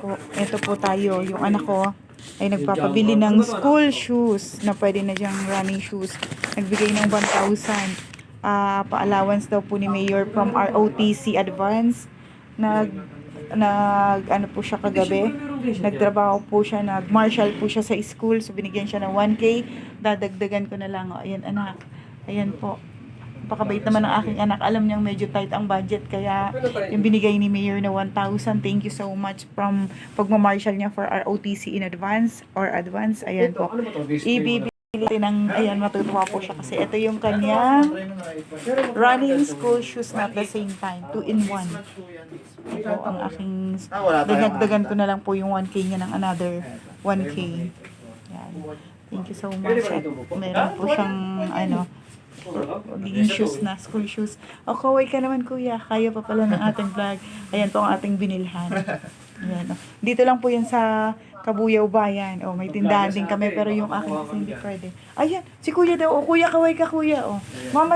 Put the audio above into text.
po. Ito po tayo. Yung anak ko ay nagpapabili ng school shoes na pwede na diyang running shoes. Nagbigay ng 1,000. Ah, pa-allowance daw po ni Mayor from ROTC Advance. Nag nag ano po siya kagabi. Nagtrabaho po siya, nag-marshal po siya sa school. So binigyan siya ng 1K. Dadagdagan ko na lang. O, ayan anak. Ayan po. Pakabait naman ng aking anak. Alam niyang medyo tight ang budget. Kaya yung binigay ni Mayor na 1,000. Thank you so much from pagmamarshal niya for ROTC in advance or advance. Ayan po. Ano to? Ibibili ng, ayan, matutuwa po siya kasi ito yung kanyang running school shoes na at the same time. Two in one. Ito ang aking, Ah, dinagdagan ko na lang po yung 1K niya ng another 1K. Yan. Thank you so much. At meron po siyang, ano, magiging shoes na, school shoes. O, kaway ka naman kuya, kaya pa pala ng ating vlog. Ayan po ang ating binilhan. Ayan, o. Dito lang po yan sa Kabuyaw Bayan. O, may tindahan din kami, pero yung akin kasi hindi pwede. Ayan, si kuya daw. O, kuya, kaway ka kuya. O, mama,